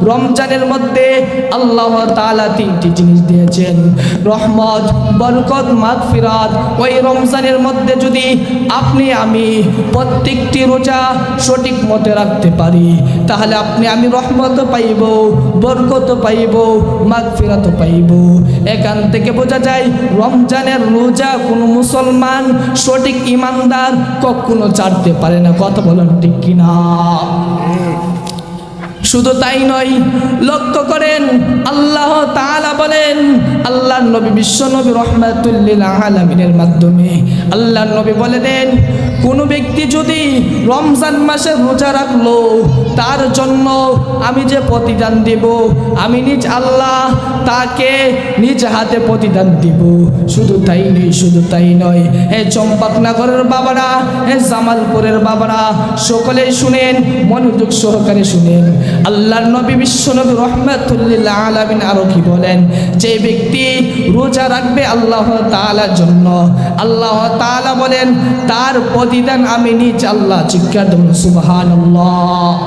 রমজানের মধ্যে আল্লাহ তাআলা তিনটি জিনিস দিয়েছেন। রহমত, বরকত, মাগফিরাত। ওই রমজানের মধ্যে যদি আপনি, আমি প্রত্যেকটি রোজা সঠিক মতে রাখতে পারি, তাহলে আপনি, আমি রহমত পাইব, বরকত পাইব, মাগফিরাত পাইব। এখান থেকে বোঝা যায়, রমজানের রোজা কোনো মুসলমান সঠিক ইমানদার কখনো ছাড়তে পারে না। কথা বলেন ঠিক কিনা? শুধু তাই নয়, লক্ষ্য করেন, আল্লাহ তাআলা বলেন, আল্লাহর নবী বিশ্ব নবী রহমাতুল্লিল আলামিনের মাধ্যমে। আল্লাহর নবী বলে দেন, কোনো ব্যক্তি যদি রমজান মাসে রোজা রাখল, তার জন্য আমি যে প্রতিদান দেব, আমি নিজ আল্লাহ তাকে নিজ হাতে প্রতিদান দিব। শুধু তাই নেই শুধু তাই নয়, হে চম্পকনগরের বাবারা, হে জামালপুরের বাবারা, সকলেই শুনেন, মনোযোগ সহকারে শুনেন। আল্লাহর নবী বিশ্ব নবী রহমাতুল্লিল্লাহ আলামিন আরও কি বলেন? যে ব্যক্তি রোজা রাখবে আল্লাহ তাআলার জন্য। আল্লাহ তাআলা বলেন, তার প্রতিদান আমি নিজ আল্লাহ চিৎকার দেব সুবহানাল্লাহ।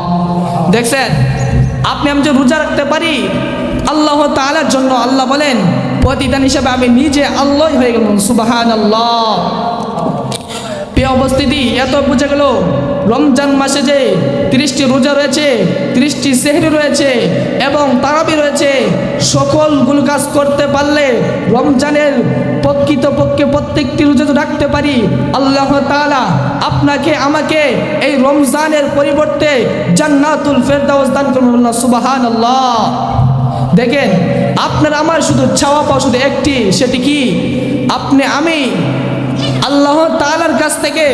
দেখছেন? আপনি আমি যে রোজা রাখতে পারি, আল্লাহ তাআলার জন্য আল্লাহ বলেন, প্রতিদান হিসাবে আমি নিজে আল্লাহ হয়ে গেলাম, সুবহানাল্লাহ। প্রিয় উপস্থিতি, এত বুঝে গেল। রমজান মাসে যে তিরিশটি রোজা রয়েছে, তিরিশটি সেহরি রয়েছে এবং তারাবি রয়েছে সকলগুলো কাজ করতে পারলে রমজানের প্রকৃতপক্ষে প্রত্যেকটি রোজা রাখতে পারি। আল্লাহ তাআলা আপনাকে, আমাকে এই রমজানের পরিবর্তে জান্নাতুল ফেরদাউস দান করবেন সুবাহান আল্লাহ দেখেন, আপনার আমার শুধু ছাওয়া পাওয়া শুধু একটি, সেটি কি? আপনি, আমি আল্লাহ তাআলার কাছ থেকে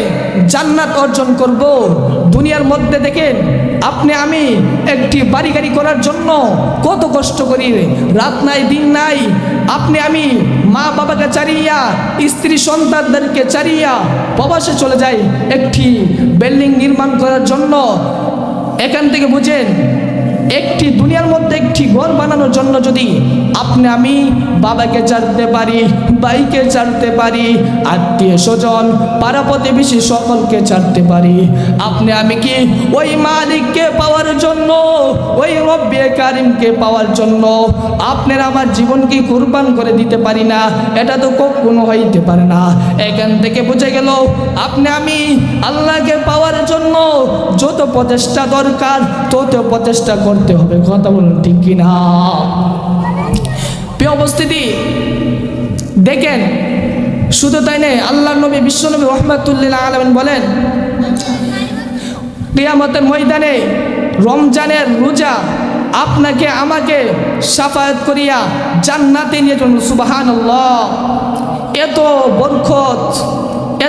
জান্নাত অর্জন করব। দুনিয়ার মধ্যে দেখেন, আপনি আমি একটি বাড়ি গাড়ি করার জন্য কত কষ্ট করি। রাত নাই, দিন নাই, আপনি আমি মা বাবাকে চারিয়া, স্ত্রী সন্তানদেরকে চারিয়া প্রবাসে চলে যাই একটি বিল্ডিং নির্মাণ করার জন্য। এখান থেকে বুঝেন একটি দুনিয়ার মধ্যে একটি ঘর বানানোর জন্য যদি আপনি, আমি বাবাকে ছাড়তে পারি বাইকে ছাড়তে পারি, আত্মীয় স্বজন, পাড়া প্রতিবেশী সকলকে ছাড়তে পারি, আপনি, আমি কি ওই মালিককে পাওয়ার জন্য, ওই রব্বে কারিমকে পাওয়ার জন্য আপনার আমার জীবনকে কুরবান করে দিতে পারি না? এটা তো কখনো হইতে পারে না। এখান থেকে বুঝে গেল, আপনি, আমি আল্লাহকে পাওয়ার জন্য যত প্রচেষ্টা দরকার, তত প্রচেষ্টা করতে হবে, কথা বলুন ঠিক কিনা? প্রিয় উপস্থিতি, দেখেন, শুধু তাই নেই আল্লাহ নবী বিশ্বনবী রহমাতুল্লিল আলমিন বলেন, কিয়ামতের ময়দানে রমজানের রোজা আপনাকে, আমাকে সাফায়াত করিয়া জান্নাতে নিয়ে চলুন সুবাহান এত বরখত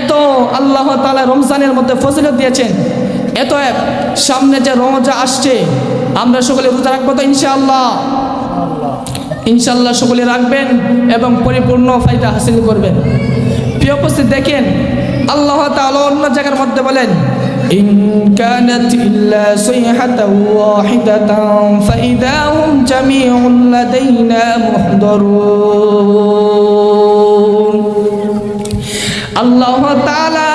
এত আল্লাহ তালা রমজানের মধ্যে ফজিলত দিয়েছেন এত সামনে যে রমজা আসছে আমরা সকলে রোজা রাখব তো ইনশাআল্লাহ। ইনশাল্লাহ সকলে রাখবেন এবং পরিপূর্ণ ফায়দা হাসিল করবেন। প্রিয় উপস্থিত, দেখেন, আল্লাহ তাআলা অন্য জায়গার মধ্যে বলেন আল্লাহ তাআলা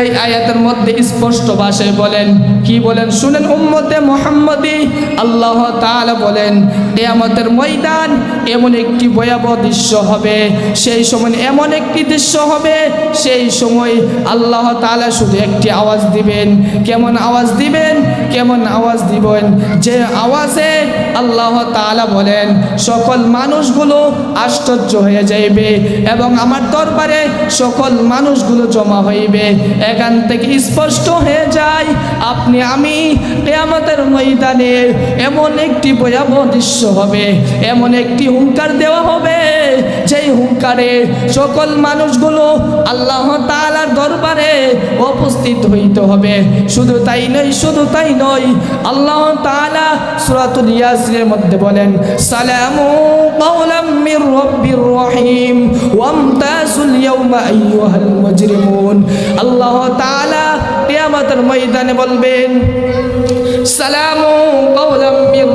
এই আয়াতের মধ্যে স্পষ্ট ভাষায় বলেন, কি বলেন? শুনেন, উম্মতে মোহাম্মদী আল্লাহ তাআলা বলেন, কিয়ামতের ময়দান এমন একটি ভয়াবহ দৃশ্য হবে, সেই সময় এমন একটি দৃশ্য হবে, সেই সময় আল্লাহ তাআলা শুধু একটি আওয়াজ দিবেন। কেমন আওয়াজ দিবেন? কেমন আওয়াজ দিবেন? যে আওয়াজে আল্লাহ তাআলা বলেন, সকল মানুষগুলো আশ্চর্য হয়ে যাইবে এবং আমার দরবারে সকল মানুষগুলো জমা হইবে। এখান থেকে স্পষ্ট হয়ে যায়, আপনি, আমি কেয়ামতের ময়দানে এমন একটি ভয়াবহ দৃশ্য হবে, এমন একটি হুঙ্কার দেওয়া হবে যেই হুঙ্কারে সকল মানুষগুলো আল্লাহ তালার দরবারে উপস্থিত হইতে হবে। শুধু তাই নয়, শুধু তাই নয়, আল্লাহ তালা সুরাতুল ইয়াসিনের মধ্যে বলেন, সালামু কাওলাম মির রাব্বির রহিম, ওয়ামতাজুল ইয়াওমা আইয়ুহাল মুজরিমুন। আল্লাহ তাআলা কিয়ামতের ময়দানে বলবেন, সালামু কাওলাম মির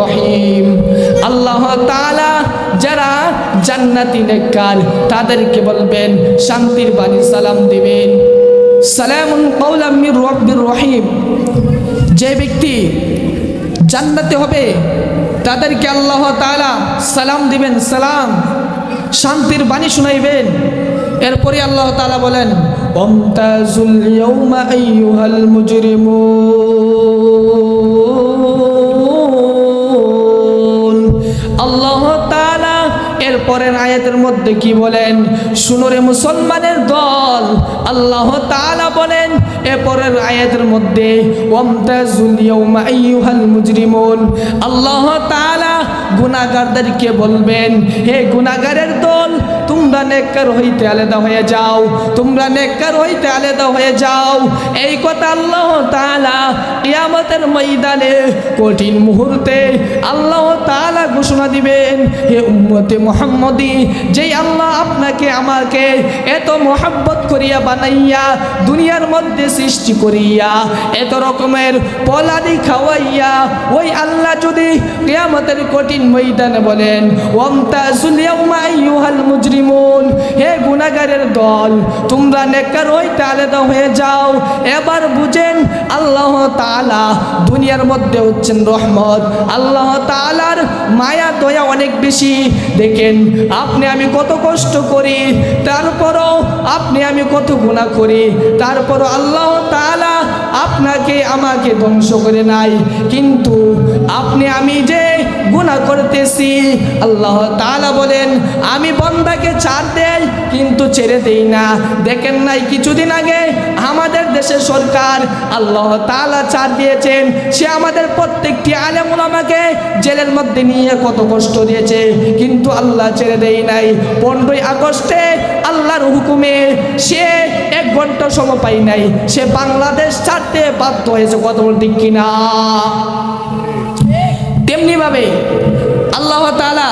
রহিম। আল্লাহ তাআলা জান্নাতি নেককার, তাদেরকে বলবেন, শান্তির বাণী সালাম দিবেন। সালামুন কাওলাম মির রাব্বির রহিম। যে ব্যক্তি জান্নাতে হবে, তাদেরকে আল্লাহ তাআলা সালাম দিবেন, সালাম। শান্তির বাণী শুনাইবেন। এরপরে আল্লাহ তাআলা বলেন আইয়ুহাল মুজরিমুন। পরের আয়াতের মধ্যে কি বলেন? শুনোরে মুসলমানের দল, আল্লাহ তালা বলেন, এ পরের আয়াতের মধ্যে আল্লাহ তালা গুনাহগারদেরকে বলবেন, হে গুনাহগারের দল তোমরা নেককার হইতে আলাদা হয়ে যাও, তোমরা নেককার হইতে আলাদা হয়ে যাও। এই কথা আল্লাহ তাআলা কিয়ামতের ময়দানে কঠিন মুহূর্তে আল্লাহ তাআলা ঘোষণা দিবেন, হে উম্মতে মুহাম্মদী, যেই আল্লাহ আপনাকে, আমাকে এত মোহাব্বত করিয়া বানাইয়া দুনিয়ার মধ্যে সৃষ্টি করিয়া, এত রকমের পলাদি খাওয়াইয়া, ওই আল্লাহ যদি কিয়ামতের কঠিন ময়দানে বলেন ইয়াউমা আইয়ুহাল মুজরিমুন হে গুনাহগারের দল, তোমরা নেককার হইতে আলাদা হয়ে যাও। এবার বুঝেন, আল্লাহ তাআলা দুনিয়ার মধ্যে হচ্ছেন রহমত। আল্লাহ তাআলার মায়া, দয়া অনেক বেশি। দেখেন, আপনি আমি কত কষ্ট করি, তারপরও আপনি আমি কত গুণা করি, তারপরও আল্লাহ তাআলা আপনাকে, আমাকে ধ্বংস করে নাই। কিন্তু আপনি আমি যে গুণা করতেছি। আল্লাহ তাআলা বলেন, আমি বন্দাকে ছাড় দেই, কিন্তু ছেড়ে দেই না। দেখেন নাই, কিছুদিন আগে আমাদের দেশের সরকার আল্লাহ তাআলা ছাড় দিয়েছেন। সে আমাদের প্রত্যেকটি আলেম ওলামাকে জেলের মধ্যে নিয়ে কত কষ্ট দিয়েছে, কিন্তু আল্লাহ ছেড়ে দেই নাই। পনেরোই আগস্টে আল্লাহর হুকুমে সে এক ঘণ্টা সময় পাই নাই। সে বাংলাদেশ ছাড়তে বাধ্য হয়েছে কত দিক কিনা? তেমনিভাবে আল্লাহ তালা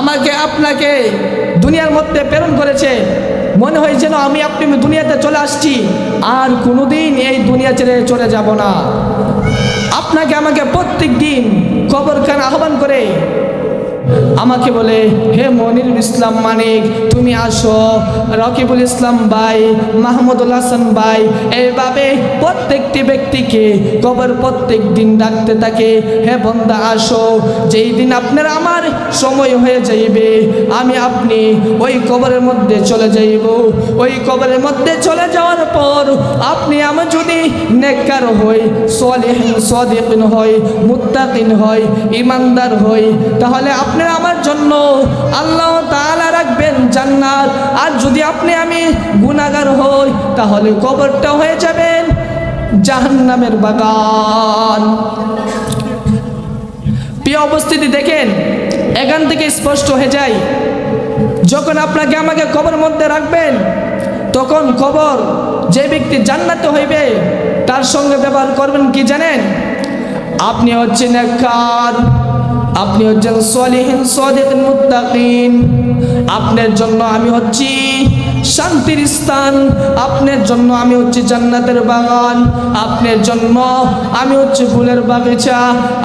আমাকে আপনাকে দুনিয়ার মধ্যে প্রেরণ করেছে। মনে হয় যেন আমি আপনি দুনিয়াতে চলে আসছি, আর কোনোদিন এই দুনিয়া ছেড়ে চলে যাব না। আপনাকে আমাকে প্রত্যেক দিন কবরখান আহ্বান করে আমাকে বলে, হে মনিরুল ইসলাম মানিক, তুমি আসো। রকিবুল ইসলাম ভাই, মাহমুদুল হাসান ভাই এইভাবে প্রত্যেকটি ব্যক্তিকে কবর প্রত্যেক দিন ডাকতে থাকে। হে বন্দা, আসো। যেই দিন আপনার আমার সময় হয়ে যাইবে, আমি আপনি ওই কবরের মধ্যে চলে যাইব। ওই কবরের মধ্যে চলে যাওয়ার পর আপনি আমার যদি নেককার হই, সলিহিন, সদিকিন হই, মুত্তাকিন হই ইমানদার হই, তাহলে আপনি আমার জন্য আল্লাহ তাআলা রাখবেন জান্নাত। আর যদি আপনি আমি গুনাহগার হই, তাহলে কবরটা হয়ে যাবেন জাহান্নামের বাগান। প্রিয় অবস্থিতি দেখেন, এখান থেকে স্পষ্ট হয়ে যায়, যখন আপনাকে আমাকে কবর মধ্যে রাখবেন, তখন কবর যে ব্যক্তি জান্নাতে হইবে, তার সঙ্গে ব্যবহার করবেন কি জানেন? আপনি হচ্ছেন নেককার আপনি হচ্ছেন সলিহিন সদিক মুত্তাকিন। আপনার জন্য আমি হচ্ছি শান্তির স্থান। আপনার জন্য আমি হচ্ছি জান্নাতের বাগান। আপনার জন্য আমি হচ্ছে ফুলের বাগিচা।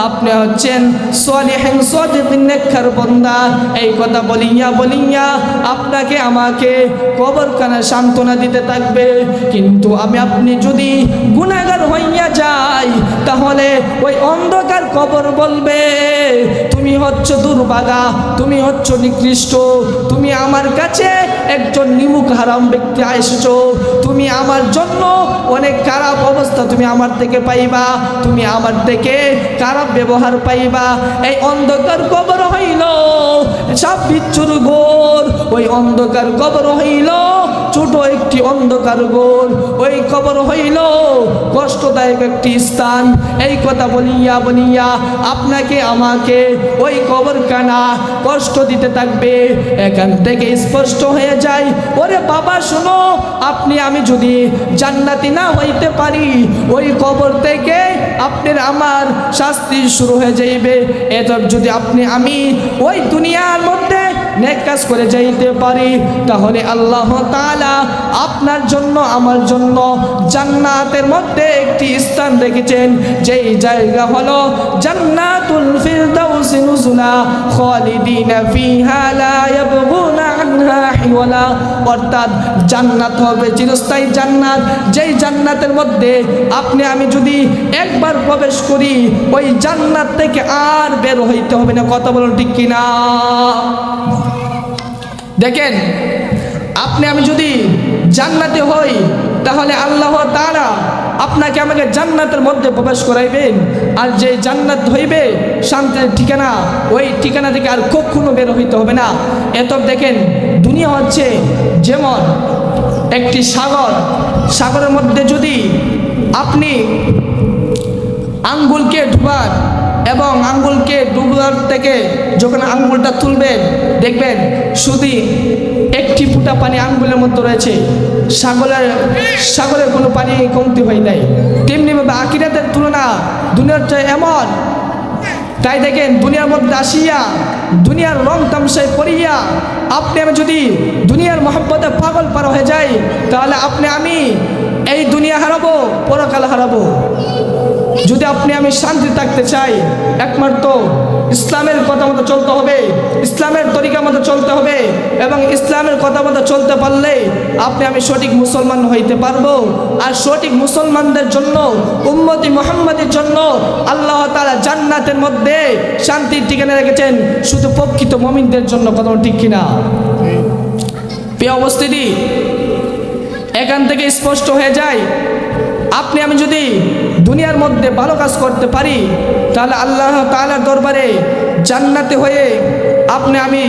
আপনি হচ্ছেন সলিহিন সদিকিন নেককার বন্দা। এই কথা বলিয়া বলিয়া আপনাকে আমাকে কবরখানা সান্ত্বনা দিতে থাকবে। কিন্তু আমি আপনি যদি গুনাহগার হইয়া যাই, তাহলে ওই অন্ধকার কবর বলবে তুমি হচ্ছ দুর্বাগা তুমি হচ্ছ নিকৃষ্ট, তুমি আমার কাছে একজন নিমুখ হারাম ব্যক্তি আসছো তুমি আমার জন্য অনেক খারাপ অবস্থা তুমি আমার থেকে পাইবা, তুমি আমার থেকে খারাপ ব্যবহার পাইবা। এই অন্ধকার কবর হইল, সব বিচ্ছুর গোর ওই অন্ধকার কবর হইল, ছোট একটি অন্ধকার গোর ওই কবর হইল কষ্টদায়ক একটি স্থান। এই কথা বলিয়া বলিয়া আপনাকে, আমাকে ওই কবর কানা কষ্ট দিতে থাকবে। এখান থেকে স্পষ্ট হয়ে যায়, ওরে বাবা, শোনো, আপনি, আমি যদি জান্নাতি না হইতে পারি, ওই কবর থেকে আপনার আমার শাস্তি শুরু হয়ে যাইবে। এত যদি আপনি, আমি ওই দুনিয়ার মধ্যে নেক কাজ করে যাইতে পারি, তাহলে আল্লাহ তাআলা আপনার জন্য, আমার জন্য জান্নাতের মধ্যে একটি স্থান রেখেছেন। যেই জায়গা হলো জান্নাতুল ফিরদাউস নুজুলা, খালিদিনা ফিহা লা ইয়াবগুনা আনহা হিওয়ালা। অর্থাৎ জান্নাত হবে চিরস্থায়ী জান্নাত। যেই জান্নাতের মধ্যে আপনি, আমি যদি একবার প্রবেশ করি, ওই জান্নাত থেকে আর বের হইতে হবে না। কথা বলুন ঠিক কিনা? দেখেন, আপনি আমি যদি জান্নাতে হই, তাহলে আল্লাহ তারা আপনাকে আমাকে জান্নাতের মধ্যে প্রবেশ করাইবেন। আর যে জান্নাত হইবে শান্তির ঠিকানা, ওই ঠিকানা থেকে আর কখনো বের হইতে হবে না। এত দেখেন, দুনিয়া হচ্ছে যেমন একটি সাগর। সাগরের মধ্যে যদি আপনি আঙ্গুলকে ডুবান এবং আঙ্গুলকে ডুবার থেকে যখন আঙ্গুলটা তুলবেন দেখবেন শুধু একটি ফুটা পানি আঙ্গুলের মধ্যে রয়েছে। সাগরের সাগরের কোনো পানি কমতি হয় নাই। তেমনিভাবে আকিরাতের তুলনা দুনিয়াটা এমন। তাই দেখেন, দুনিয়ার মধ্যে আসিয়া, দুনিয়ার রং তামসায় পড়িয়া, আপনি আমি যদি দুনিয়ার মহব্বতে পাগল পার হয়ে যাই, তাহলে আপনি আমি এই দুনিয়া হারাবো, পরকাল হারাবো। যদি আপনি আমি শান্তি থাকতে চাই, একমাত্র ইসলামের কথা মতো চলতে হবে, ইসলামের তরিকা মতো চলতে হবে, এবং ইসলামের কথা মতো চলতে পারলে আপনি আমি সঠিক মুসলমান হইতে পারব। আর সঠিক মুসলমানদের জন্য, উম্মতি মোহাম্মদের জন্য আল্লাহ তালা জান্নাতের মধ্যে শান্তির ঠিকানা রেখেছেন, শুধু প্রকৃত মমিনদের জন্য কথা ঠিক কিনা? প্রিয় অবস্থিতি এখান থেকে স্পষ্ট হয়ে যায়, আপনি আমি যদি দুনিয়ার মধ্যে ভালো কাজ করতে পারি, তাহলে আল্লাহ তালার দরবারে জান্নাতে হয়ে আপনি আমি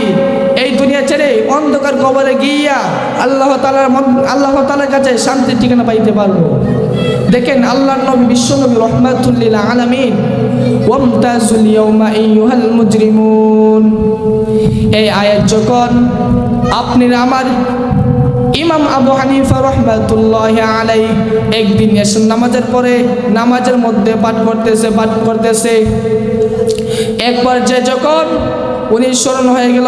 এই দুনিয়া ছেড়ে অন্ধকার কবরে গিয়া আল্লাহ তালার আল্লাহ তালার কাছে শান্তির ঠিকানা পাইতে পারব। দেখেন আল্লাহ নবী বিশ্বনবী রহমাতুল্লিল মুজরিমুন। এই আয়াত যখন আপনি আমার ইমাম আবু হানিফা রহমাতুল্লাহ আলাই একদিন এসে নামাজের পরে নামাজের মধ্যে পাঠ করতেছে পাঠ করতেছে। একবার যে যখন উনি স্মরণ হয়ে গেল,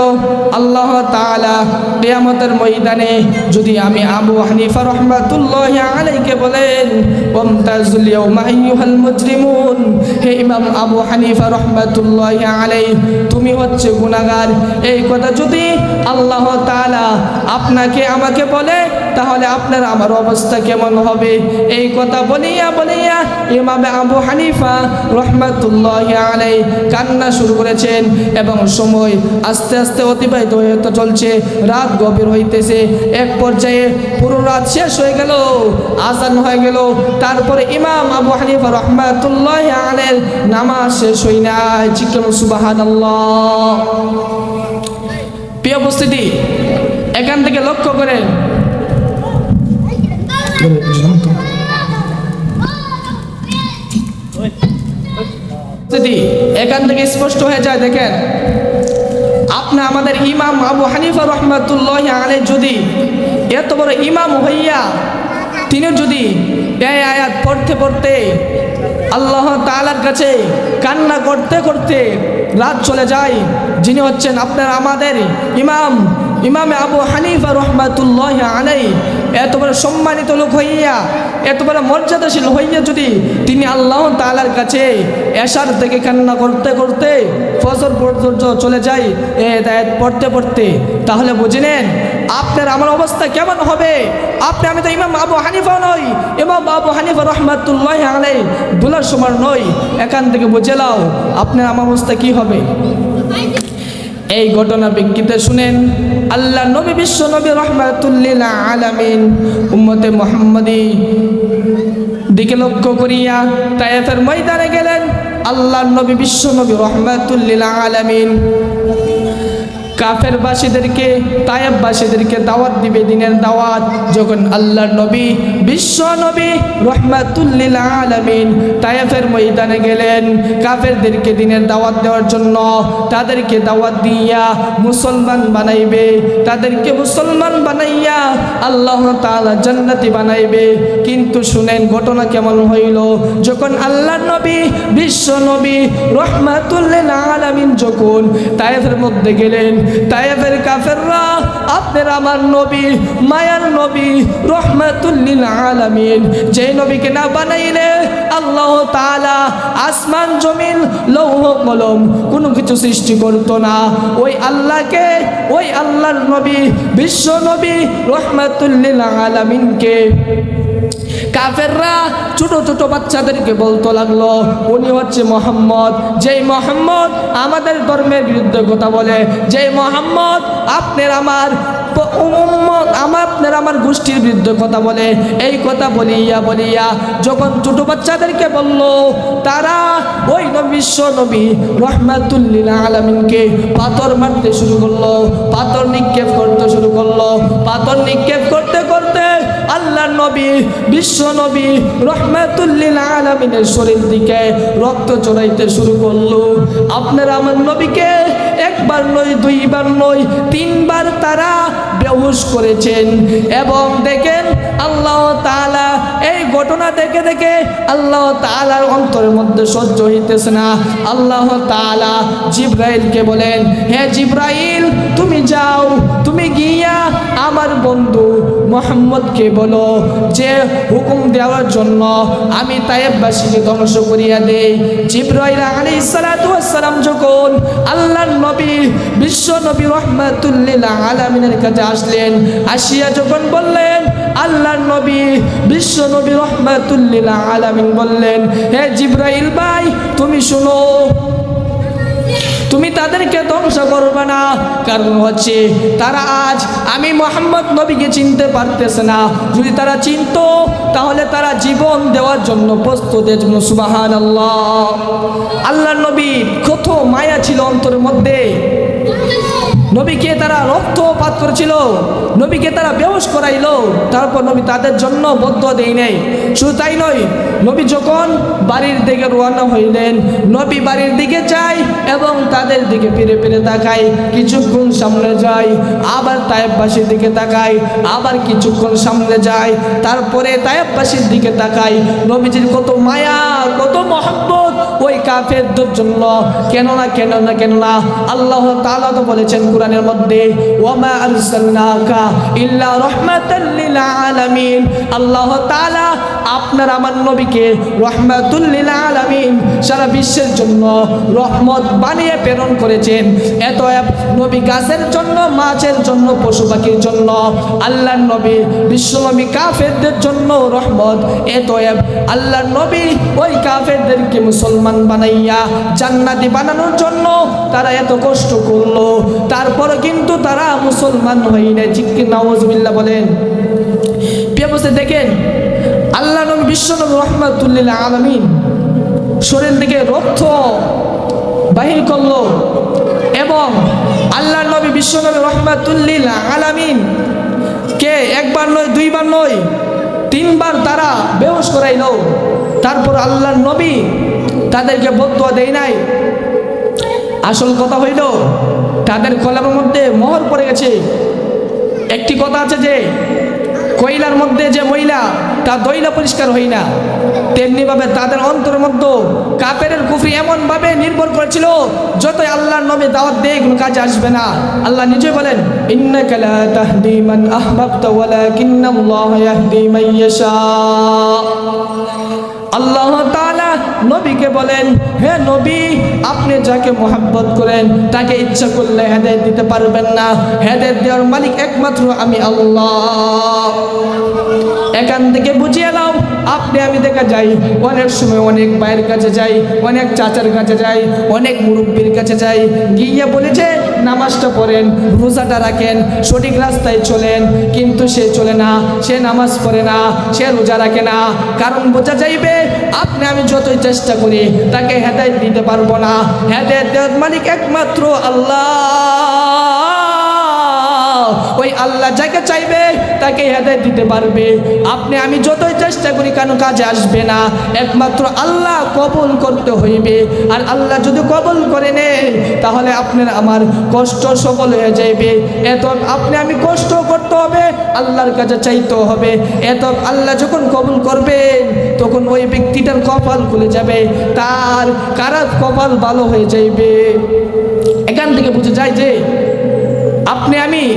আল্লাহ তাআলা কিয়ামতের ময়দানে যদি আমি আবু হানিফা রহমাতুল্লাহ আলাইকে বলেন মুজরিমুন হে ইমাম আবু হানিফা রহমাতুল্লাহ আলাই তুমি হচ্ছে গুনাহগার। এই কথা যদি আল্লাহ তাআলা আপনাকে, আমাকে বলে তাহলে আপনার আমার অবস্থা কেমন হবে? এই কথা বলিয়া বলিয়া ইমাম আবু হানিফা রহমাতুল্লাহ আলাই কান্না শুরু করেছেন এবং সময় আস্তে আস্তে অতিবাহিত হয়ে চলছে। রাত গভীর হইতেছে। এক পর্যায়ে পুরো রাত শেষ হয়ে গেল আজান হয়ে গেল। তারপরে ইমাম আবু হানিফা রহমাতুল্লাহ আলের নামাজ শেষ হই নাই। চিকেন সুবাহান প্রিয় উপস্থিতি, এখান থেকে লক্ষ্য করেন যদি এখান থেকে স্পষ্ট হয়ে যায়, দেখেন। আপনি আমাদের ইমাম আবু হানিফা রহমাতুল্লাহ আলে যদি এত বড় ইমাম হইয়া তিনি যদি এই আয়াত পড়তে পড়তে আল্লাহ তালার কাছে কান্না করতে করতে রাত চলে যায়, যিনি হচ্ছেন আপনার আমাদের ইমাম, ইমামে আবু হানিফা রহমাতুল্লাহ আলাই এত বড় সম্মানিত লোক হইয়া, এত বড় মর্যাদাশীল হইয়া যদি তিনি আল্লাহ তালার কাছে এশার থেকে কান্না করতে করতে ফজর পর্যন্ত চলে যায়, এ দায়াত পড়তে পড়তে, তাহলে বুঝে নেন আপনার আমার অবস্থা কেমন হবে? আপনি, আমি তো ইমাম আবু হানিফা নই, ইমাম আবু হানিফা রহমাতুল্লাহ আলাই দুলার সমান নই। এখান থেকে বুঝে লাও আপনার আমার অবস্থা কি হবে। এই ঘটনা বিজ্ঞিতে শুনেন আল্লাহ নবী বিশ্ব নবী রহমাতুল্লিল আলামিন উম্মতে মোহাম্মদী। দিকে লক্ষ্য করিয়া তায়েফের ময়দানে গেলেন আল্লাহ নবী বিশ্ব নবী রহমাতুল্লিল আলামিন। কাফের বাসীদেরকে তায়েববাসীদেরকে দাওয়াত দিবে দিনের দাওয়াত। যখন আল্লাহ নবী, বিশ্ব নবী রহমাতুল্লিল আলামিন তায়েফের ময়দানে গেলেন, কাফেরদেরকে দিনের দাওয়াত দেওয়ার জন্য তাদেরকে দাওয়াত দিয়া মুসলমান বানাইবে। তাদেরকে মুসলমান বানাইয়া আল্লাহ তাআলা জান্নাতি বানাইবে। কিন্তু শুনেন ঘটনা কেমন হইল? যখন আল্লাহ নবী, বিশ্ব নবী রহমাতুল্লিল আলামিন যখন তায়েফের মধ্যে গেলেন তাইফের কাফেররা, আপনার আমার নবী, মায়ার নবী রহমাতুল্লিল আলামিন। যে নবীকে না বানাইলে আল্লাহ তাআলা আসমান, জমিন, লৌহ, কলম কোনো কিছু সৃষ্টি করতো না। ওই আল্লাহকে, ওই আল্লাহর নবী, বিশ্ব নবী রহমাতুল্লিল আলামিনকে কাফেররা ছোট ছোট বাচ্চাদেরকে বলতে লাগল উনি হচ্ছে মোহাম্মদ। যেই মোহাম্মদ আমাদের ধর্মের বিরুদ্ধে কথা বলে, যেই মোহাম্মদ আপনার আমার আমার আপনার আমার গোষ্ঠীর বিরুদ্ধে কথা বলে। এই কথা বলিয়া বলিয়া যখন ছোট বাচ্চাদেরকে বলল, তারা ওই বিশ্ব নবী রহমাতুল্লিল আলমিনকে পাথর মারতে শুরু করল। পাথর নবী, বিশ্ব নবী রহমাতুল্লিল আলমিনের শরীর দিকে রক্ত চড়াইতে শুরু করল। আপনারা আমার নবীকে একবার নয়, দুইবার নয়, তিনবার তারা বেহুশ করেছেন। এবং দেখেন, আল্লাহ তাআলা এই ঘটনা দেখে দেখে আল্লাহ তাআলার অন্তরের মধ্যে সহ্য হইতেছে না। আল্লাহ তাআলা জিব্রাইলকে বলেন, হে জিব্রাইল, তুমি যাও, তুমি গিয়া আমার বন্ধু মোহাম্মদকে বলো, যে হুকুম দেওয়ার জন্য আমি তায়েববাসীকে ধ্বংস করিয়া দেই। জিব্রাইল আলাইহিস সালাতু ওয়াস সালাম যখন আল্লাহর নবী, বিশ্ব নবী রহমাতুল্লিল আলামিনের কাছে আসলেন, আসিয়া যখন বললেন, আল্লাহর নবী, বিশ্ব নবী রহমাতুল্লিল আলামিন বললেন, হে জিব্রাইল ভাই, তুমি শুনো। তুমি তাদেরকে ধ্বংস করবে না। কারণ হচ্ছে তারা আজ আমি মোহাম্মদ নবীকে চিনতে পারতেছে না। যদি তারা চিনত, তাহলে তারা জীবন দেওয়ার জন্য প্রস্তুত সুবাহান আল্লাহ আল্লাহ নবীর কত মায়া ছিল অন্তরের মধ্যে। নবীকে তারা রক্তপাত করেছিল, নবীকে তারা বেহস করাইলো। তারপর নবী তাদের জন্য বদ্ধ দেই নাই। শুধু তাই নয়, নবী যখন বাড়ির দিকে রওনা হইলেন, নবী বাড়ির দিকে যায় এবং তাদের দিকে ফিরে ফিরে তাকায়, কিছুক্ষণ সামনে যায়, আবার তায়েববাসীর দিকে তাকায়, আবার কিছুক্ষণ সামনে যায়, তারপরে তায়েববাসীর দিকে তাকায়। নবীজির কত মায়া, কত মহব্বত কাফেরদের জন্য কেন না কেন না কেন না আল্লাহ তাআলা তো বলেছেন কোরআনের মধ্যে ইল্লা আল্লাহ আপনার আমার নবীকে সারা বিশ্বের জন্য রহমত বানিয়ে প্রেরণ করেছেন। এত নবী গাছের জন্য, মাছের জন্য, পশু পাখির জন্য, আল্লাহর নবী বিশ্ব নবী কাফেরদের জন্য রহমত। এত আল্লাহর নবী ওই কাফেরদেরকে মুসলমান বানাইয়া জান্নাতি বানানোর জন্য তারা এত কষ্ট করল। তারপরে কিন্তু তারা মুসলমান হয় না জিক্কি বলেন। বসে দেখেন, আল্লাহ নবী, বিশ্ব নবী রহমাতুল্লিল আলমিন শরীর থেকে রক্ত বাহির করল এবং আল্লাহ নবী, বিশ্ব নবী রহমাতুল্লিল আলামিন কে একবার নয়, দুইবার নয়, তিনবার তারা বেহস করাইল। তারপর আল্লাহর নবী তাদেরকে বদুয়া দেয় নাই। আসল কথা হইল, তাদের কলামের মধ্যে মোহর পড়ে গেছে। একটি কথা আছে যে, কয়লার মধ্যে যে মহিলা তা দইলা পরিষ্কার হই না। তেমনিভাবে তাদের অন্তরের মধ্যে কাপের কুফরি এমনভাবে নির্ভর করেছিল, যতই আল্লাহর নবী দাওয়াত দেয় কোনো কাজে আসবে না। আল্লাহ নিজে বলেন আল্লাহ নবীকে বলেন, হে নবী, আপনি যাকে মোহাব্বত করেন, তাকে ইচ্ছা করলে হেদায়ত দিতে পারবেন না। হেদায়ত দেওয়ার মালিক একমাত্র আমি আল্লাহ। এখান থেকে বুঝিয়ে আপনি আমি দেখা যাই, অনেক সময় অনেক ভাইয়ের কাছে যাই, অনেক চাচার কাছে যাই, অনেক মুরব্বীর কাছে যাই, গিয়ে বলেছে নামাজটা পড়েন, রোজাটা রাখেন, সঠিক রাস্তায় চলেন, কিন্তু সে চলে না, সে নামাজ পড়ে না, সে রোজা রাখে না। কারণ বোঝা যাইবে, আপনি আমি যতই চেষ্টা করি, তাকে হেদায়ত দিতে পারব না। হেদায়ত মালিক একমাত্র আল্লাহ। আল্লাহ যাকে চাইবে তাকে হেদায়ত দিতে পারবে। আপনি, আমি যতই চেষ্টা করি, কেন কাজে আসবে না? একমাত্র আল্লাহ কবুল করতে হইবে। আর আল্লাহ যদি কবুল করে নে তাহলে আপনার আমার কষ্ট সফল হয়ে যাইবে। এত, আপনি, আমি কষ্ট করতে হবে, আল্লাহর কাছে চাইতে হবে। এত, আল্লাহ যখন কবুল করবেন, তখন ওই ব্যক্তিটার কপাল খুলে যাবে। তার কারা কপাল ভালো হয়ে যাইবে। এখান থেকে বুঝে যায় যে, আপনি, আমি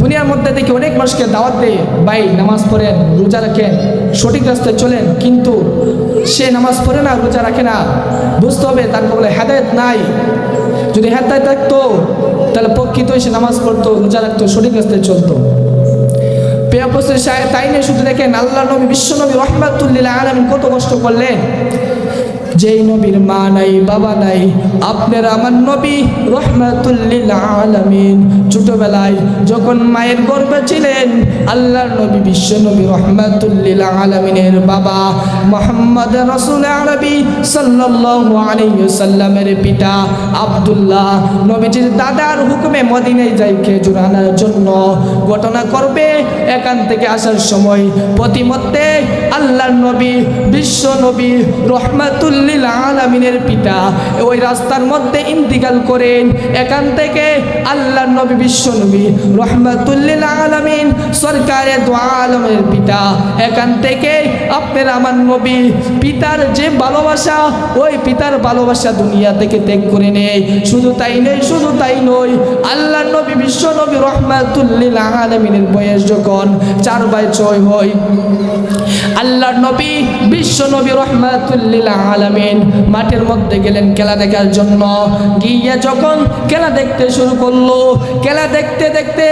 দুনিয়ার মধ্যে দেখি অনেক মানুষকে দাওয়াত দেয় ভাই নামাজ পড়েন রোজা রাখেন সঠিক রাস্তায় চলেন কিন্তু সে নামাজ পড়ে না রোজা রাখে না। বুঝতে হবে তার বলে হেদায়ত নাই। যদি হেদায়ত থাকতো তাহলে প্রকৃতই সে নামাজ পড়তো রোজা রাখতো সঠিক রাস্তায় চলতো। সাহেব, তাই নিয়ে শুধু দেখেন আল্লাহ নবী বিশ্ব নবী রহমাতুল্লিল্লাহ আলমিন কত কষ্ট করলেন। যেই নবীর মা নাই বাবা নাই আপনার আমার নবী রহমাতুল্লিল আলামিন ছোটবেলায় যখন মায়ের গর্বে ছিলেন, আল্লাহর নবী বিশ্ব নবী রহমাতুল্লিল আলামিনের বাবা মোহাম্মদ রসুল আরবি সাল্লামের পিতা আব্দুল্লাহ নবীজির দাদার হুকুমে মদিনায় যাই খেজুর আনার জন্য ঘটনা করবে। এখান থেকে আসার সময় প্রতিমধ্যে আল্লাহর নবী বিশ্ব নবী রহমাতুল্লিল আলামিনের পিতা ওই রাস্তার মধ্যে ইন্তিকাল করেন। এখান থেকে আল্লাহর নবী বিশ্ব নবী রহমাতুল্লিল আলামিন সরকারে দোয়া আলমের পিতা। এখান থেকে আপনার আমার নবী পিতার যে ভালোবাসা, ওই পিতার ভালোবাসা দুনিয়া থেকে ত্যাগ করে নেই শুধু তাই নয় শুধু তাই নয়, আল্লাহর নবী, বিশ্ব নবী রহমাতুল্লিল আলামিনের বয়স যখন চার বাই ছয় হয়, আল্লাহর নবী, বিশ্ব নবী রহমাতুল্লিল আলামিন মাঠের মধ্যে গেলেন খেলা দেখার জন্য। গিয়ে যখন খেলা দেখতে শুরু করল, খেলা দেখতে দেখতে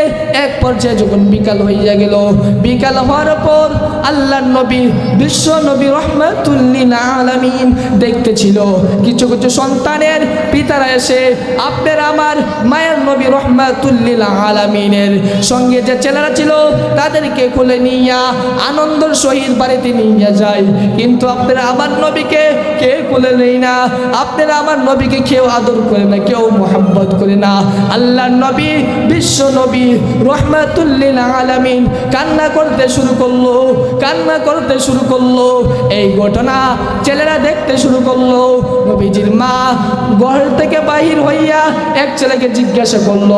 এক পর্যায়ে যখন বিকাল হইয়া গেল, বিকাল হওয়ার পর আল্লাহর নবী বিশ্ব নবী রহমাতুল্লিল আলামিন দেখতেছিল। কিছু কিছু সন্তানের পিতারা এসে, আপনার আমার মায়ের নবী রহমাতুল্লিল আলামিনের সঙ্গে যে ছেলেরা ছিল, তাদেরকে খুলে নিয়া আনন্দের সহিত বাড়িতে নিয়ে যায়। কিন্তু আপনারা আমার নবীকে কে খুলে নেই না? আপনারা আমার নবীকে কেউ আদর করে না, কেউ মোহাম্মত করে না। আল্লাহ নবী, বিশ্ব নবী রহমাতুল্লিল আলামিন কান্না করতে শুরু করল, কান্না করতে শুরু করল, এই ঘটনা ছেলেরা দেখতে শুরু করল। নবীজির মা ঘর থেকে বাহির হইয়া এক ছেলেকে জিজ্ঞাসা করল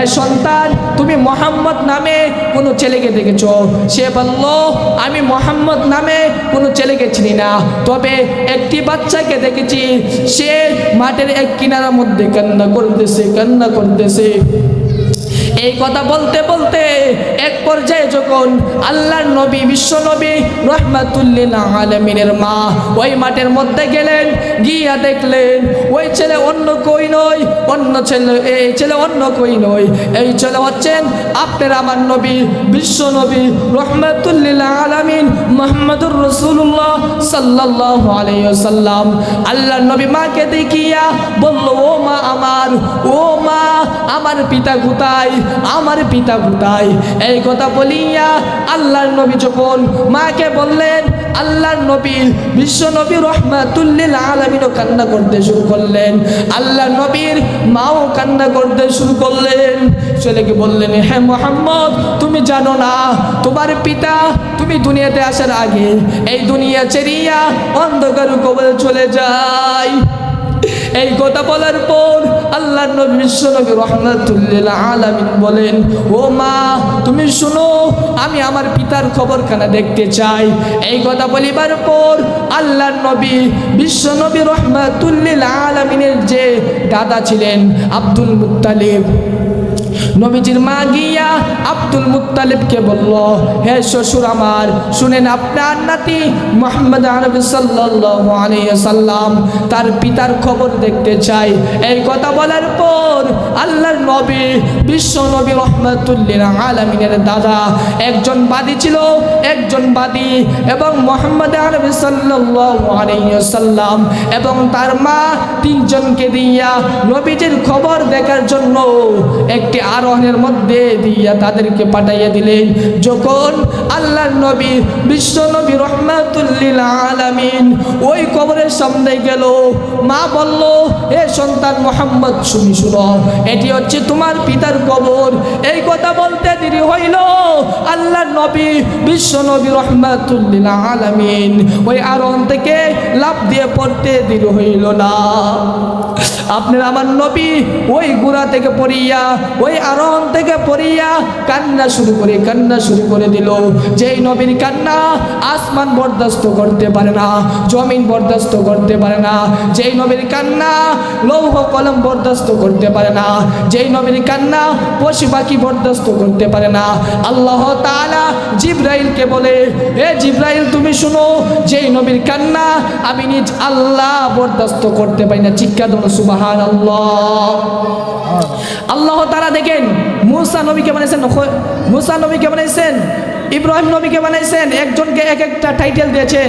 এ সন্তান, তুমি মোহাম্মদ নামে কোনো ছেলেকে দেখেছ? সে বলল, আমি মোহাম্মদ নামে কোনো ছেলেকে চিনি না। তবে একটি বাচ্চাকে দেখেছি, সে মাঠের এক কিনারার মধ্যে কান্না করতেছে কান্না করতেছে। এই কথা বলতে বলতে পর্যায়ে যখন আল্লাহর নবী, বিশ্ব নবী রহমাতুল্লিল আলমিনের মা ওই মাঠের মধ্যে গেলেন, গিয়া দেখলেন, ওই ছেলে অন্য কই নয়, অন্য ছেলে, এই ছেলে অন্য কই নয়। এই ছেলে হচ্ছেন আপনার আমার নবী, বিশ্ব নবী রহমাতুল্লিল আলমিন মোহাম্মদুর রসুল্লাহ সাল্লাহ আলাইসাল্লাম আল্লাহর নবী মাকে দেখিয়া বলল, ও মা আমার, ও মা, আমার পিতা কোথায়? আমার পিতা কোথায়? এই কথা বলিয়া আল্লাহর নবী যখন মাকে বললেন, আল্লাহর নবী, বিশ্ব নবী রহমাতুল্লিল আলমিনও কান্না করতে শুরু করলেন। আল্লাহর নবীর মাও কান্না করতে শুরু করলেন। ছেলেকে বললেন হ্যাঁ মোহাম্মদ, তুমি জানো না, তোমার পিতা তুমি দুনিয়াতে আসার আগে এই দুনিয়া চেরিয়া অন্ধকার কবলে চলে যায়। এই কথা বলার পর আল্লাহ নবী বিশ্ব নবী রহমাতুল্লিল আলামিন বলেন, ও মা, তুমি শুনো, আমি আমার পিতার খবরখানা দেখতে চাই। এই কথা বলিবার পর আল্লাহর নবী বিশ্বনবী রহমতুল্লিল আলামিনের যে দাদা ছিলেন আব্দুল মুত্তালিব নবীজির মা গিয়া আব্দুল মুত্তালিবকে বলল, হে শ্বশুর আমার, শুনেন আপনার নাতি মোহাম্মদ আরবি সাল্লাম, তার পিতার খবর দেখতে চাই। এই কথা বলার পর আল্লাহর নবী, বিশ্ব নবী রহমাতুল্লিল আলামিনের দাদা, একজন বাদী ছিল, একজন বাদী এবং মোহাম্মদ আরবি সাল্লাম এবং তার মা তিনজনকে দিয়া নবীজির খবর দেখার জন্য একটি আরোহণের মধ্যে দিয়া তাদেরকে পাঠাইয়া দিলেন। যখন আল্লাহর নবী, বিশ্ব নবী রহমাতুল্লিল আলামিন ওই কবরের সামনে গেল, মা বলল হে সন্তান মোহাম্মদ, শুনি, শুনো। এটি হচ্ছে তোমার পিতার কবর। এই কথা বলতে দেরি হইল। আল্লাহর নবী, বিশ্ব নবী রহমাতুল্লিল আলামিন ওই আরোহণ থেকে লাভ দিয়ে পড়তে দেরি হইল না। আপনার আমার নবী ওই গুড়া থেকে পড়িয়া ওই আরন থেকে পড়িয়া কান্না শুরু করে, কান্না শুরু করে দিল। যেই নবীর কান্না আসমান বরদাস্ত করতে পারে না, জমিন বরদাস্ত করতে পারে না। যেই নবীর কান্না লৌহ কলম বরদাস্ত করতে পারে না, যেই নবীর কান্না পশু পাখি বরদাস্ত করতে পারে না। আল্লাহ তাআলা জিব্রাইলকে বলে, হে জিব্রাইল, তুমি শুনো, যেই নবীর কান্না আমি নিজ আল্লাহ বরদাস্ত করতে পারি না। চিৎকার দেবো সুবাহান আল্লাহ আল্লাহ তারা দেখেন মুসা নবীকে বানাইছেন মুসা নবীকে বানাইছেন, ইব্রাহিম নবীকে বানাইছেন, একজনকে এক একটা টাইটেল দিয়েছেন।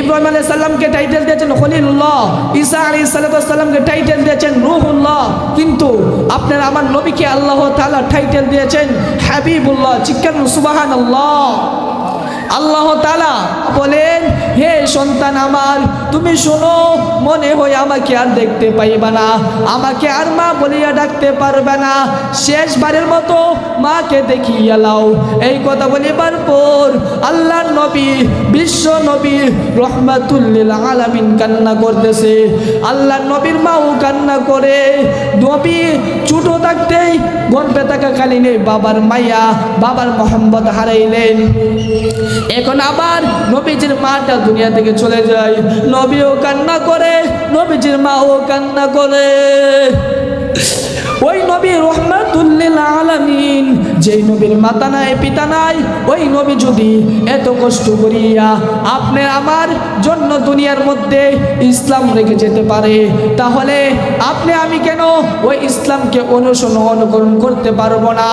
ইব্রাহিম আলাইহিস সালামকে টাইটেল দিয়েছেন খলিলুল্লাহ, ঈসা আলাইহিস সালামকে টাইটেল দিয়েছেন রূহুল্লাহ। কিন্তু আপনার আমার নবীকে আল্লাহ তাআলা টাইটেল দিয়েছেন হাবিবুল্লাহ চিকেন সুবহানাল্লাহ। আল্লাহ তালা বলেন, হে সন্তান আমার তুমি শোনো, মনে হয় আমাকে আর দেখতে পাইবে না। আমাকে আর মা বলিয়া ডাকতে পারবে না। শেষবারের মতো মাকে দেখিয়া লাও। এই কথা বলিবার পর আল্লাহর নবী, বিশ্ব নবী রহমাতুল্লিল আলামিন কান্না করতেছে। আল্লাহর নবীর মাও কান্না করে। নবী ছোট থাকতেই গর্বে থাকাকালীন বাবার মাইয়া, বাবার মোহাম্মদ হারাইলেন। এখন আবার নবীজির মাটা দুনিয়া থেকে চলে যায়। নবীও কান্না করে নবীজির মাও কান্না করে। ওই নবী রহমাতুল্লিল আলামিন। যেই নবীর মাতা নাই, পিতা নাই, ওই নবী যদি এত কষ্ট করিয়া আপনি আমার জন্য দুনিয়ার মধ্যে ইসলাম রেখে যেতে পারে, তাহলে আপনি আমি কেন ওই ইসলামকে অনুসরণ অনুকরণ করতে পারব না?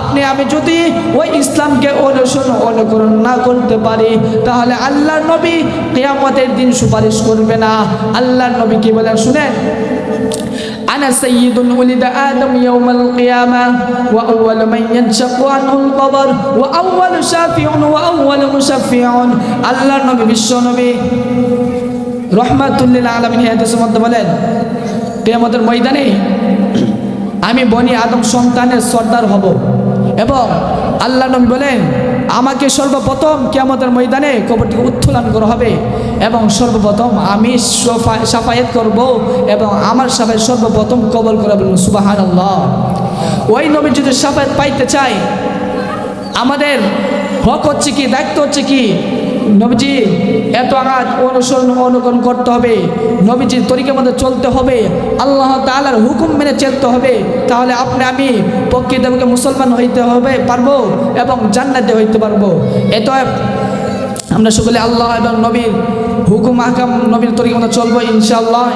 আপনি আমি যদি ওই ইসলামকে অনুসরণ অনুকরণ না করতে পারি, তাহলে আল্লাহর নবী কেয়ামতের দিন সুপারিশ করবে না। আল্লাহর নবী কি বলেন শুনেন? أنا سيد ولد آدم يوم القيامة وأول من ينشق عنه القبر وأول شافع وأول مشفع الله نبي বিশ্ব নবী রহমাতুল্লিল আলমিন হাদিসের মধ্যে বলেন কেয়ামতের ময়দানে আমি বনি আদম সন্তানের সর্দার হব এবং আল্লাহ নবী বলেন আমাকে সর্বপ্রথম কেয়ামতের ময়দানে কবরটিকে উত্থোলন করা হবে এবং সর্বপ্রথম আমি সফা- সাফায়াত করব এবং আমার সাফায়াত সর্বপ্রথম কবল করা বলুন সুবাহান আল্লাহ ওই নবী যদি সাফায়াত পাইতে চাই আমাদের হক হচ্ছে কি, দায়িত্ব হচ্ছে কি? নবীজি, এত আঘাত, অনুসরণ, অনুকরণ করতে হবে। নবীজির তরিকের মধ্যে চলতে হবে। আল্লাহ তাআলার হুকুম মেনে চলতে হবে। তাহলে আপনি, আমি প্রকৃতপক্ষে মুসলমান হইতে হবে, পারব এবং জান্নাতে হইতে পারব। এত আমরা সকলে আল্লাহ এবং নবীর হুকুম, আহকাম, নবীর তরিকা মতো চলবো ইনশাআল্লাহ।